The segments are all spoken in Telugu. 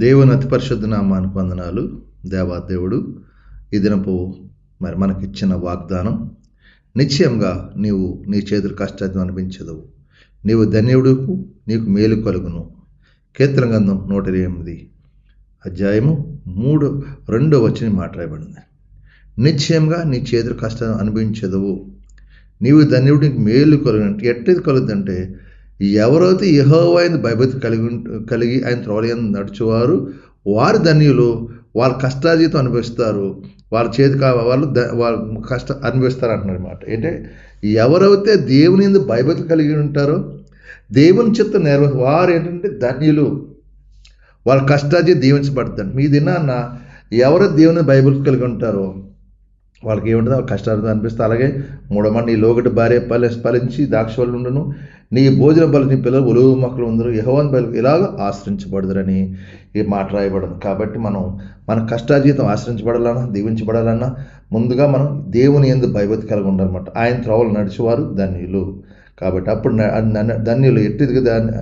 దేవుని అతి పరిశుద్ధ నామానికి వందనాలు. దేవాదేవుడు ఈ దినపు మరి మనకిచ్చిన వాగ్దానం నిశ్చయంగా నీవు నీ చేతులు కష్టాన్ని అనిపించదవు. నీవు ధన్యుడుకు నీకు మేలు కలుగును. కీర్తన గంధం నూట ఎనిమిది అధ్యాయము మూడు రెండో వచ్చిన మాట్లాడబడింది నిశ్చయంగా నీ చేతులు కష్టాన్ని అనుభవించదవు నీవు ధన్యుడికి మేలు మేలు కలుగునంటే ఎట్టేది కలుగుతుందంటే ఎవరైతే యహోవైన భయభక్తి కలిగి కలిగి ఆయన త్రోలయం నడుచువారు వారు ధన్యులు వారు కష్టాజీతం అనుభవిస్తారు వాళ్ళ చేతి కా వాళ్ళు వాళ్ళ కష్ట అనుభవిస్తారు అంటున్నారు అనమాట అంటే ఎవరైతే దేవుని ఎందు భయభక్తి కలిగి ఉంటారో దేవుని చిత్త నెరవేరు వారు ఏంటంటే ధన్యులు. వాళ్ళ కష్టాజీ దీవించబడుతుంది. మీ దినాన్న ఎవరు దేవుని భయభక్తి కలిగి ఉంటారో వాళ్ళకి ఏముంటుందో కష్టార్థం అనిపిస్తే అలాగే మూడమ్మ నీ లోగటి భార్య పలి స్ఫలించి ద్రాక్ష ఉండను. నీ భోజన బలి నీ పిల్లలు ఒలువు మొక్కలు ఉందరు. యహోవన్ బలి ఇలాగ ఆశ్రయించబడదురని ఈ మాట రాయబడదు. కాబట్టి మనం మన కష్టాజీతం ఆశ్రయించబడాలన్నా దీవించబడాలన్నా ముందుగా మనం దేవుని ఎందు భయభక్తి కలిగి ఉండాలన్నమాట. ఆయన త్రోవలు నడిచేవారు ధన్యులు. కాబట్టి అప్పుడు ధన్యులు ఎట్టిదిగా దాన్ని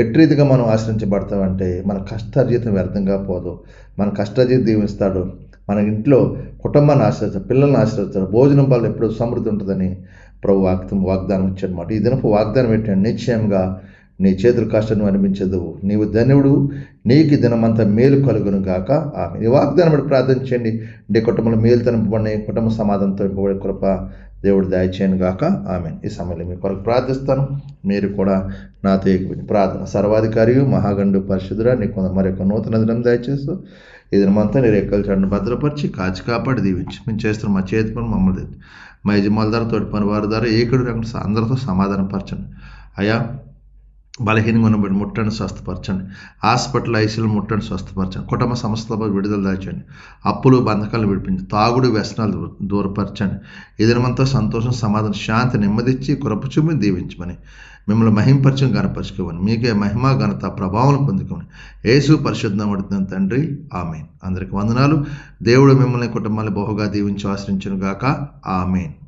ఎట్టిదిగా మనం ఆశ్రయించబడతామంటే మన కష్టార్జితం వ్యర్థంగా పోదు. మన కష్టార్జితం దీవిస్తాడు. మన ఇంట్లో కుటుంబాన్ని ఆశ్రయిస్తాడు పిల్లల్ని ఆశ్రయిస్తాడు భోజనం వల్ల ఎప్పుడు సమృద్ధి ఉంటుందని ప్రభు వాగ్దానం వాగ్దానం ఇచ్చాడనమాట ఈ దినపు వాగ్దానం ఏంటంటే నిశ్చయంగా నీ చేతుల కష్టం అనిపించదు. నీవు ధన్యుడు నీకు దినమంతా మేలు కలుగును గాక. ఆమె ఈ వాగ్దానం బట్టి ప్రార్థించండి నీ కుటుంబంలో మేలు తనిపబడి కుటుంబ సమాధానంతో నింపబడే కృప దేవుడు దయచేయను గాక. ఆమె ఈ సమయంలో మీ కొరకు ప్రార్థిస్తాను. మీరు కూడా నాతో ఏకీభవించి ప్రార్థన సర్వాధికారి మహాగండు పరిశుద్ధురా నీకు మరొక నూతన దినం దయచేస్తూ ఈ దినమంతా నీ రెక్కలు చెడ్డను భద్రపరిచి కాచి కాపాడి దీవించి. మేము చేస్తున్న మా చేతి పని మమ్మల్ని మా యజమాల ద్వారా తోటి పని వారి ద్వారా ఏకుడు అందరితో సమాధానం పరచండి అయ్యా బలహీనంగా ఉన్నబడి ముట్టండి స్వస్థపరచండి. హాస్పిటల్ ఐసీలు ముట్టండి స్వస్థపరచండి. కుటుంబ సంస్థలపై విడుదల దాచండి. అప్పులు బంధకాలు విడిపించి తాగుడు వ్యసనాలు దూ- దూరపరచండి. ఇదనమంతా సంతోషం సమాధానం శాంతి నెమ్మదిచ్చి కృప చూపి దీవించమని మిమ్మల్ని మహింపరచం గణపరచుకోమని మీకే మహిమ ఘనత ప్రభావం పొందుకోమని యేసు పడుతుంది తండ్రి. ఆమెన్. అందరికి వందనాలు. దేవుడు మిమ్మల్ని కుటుంబాన్ని బహుగా దీవించి ఆశ్రయించును గాక ఆమెన్.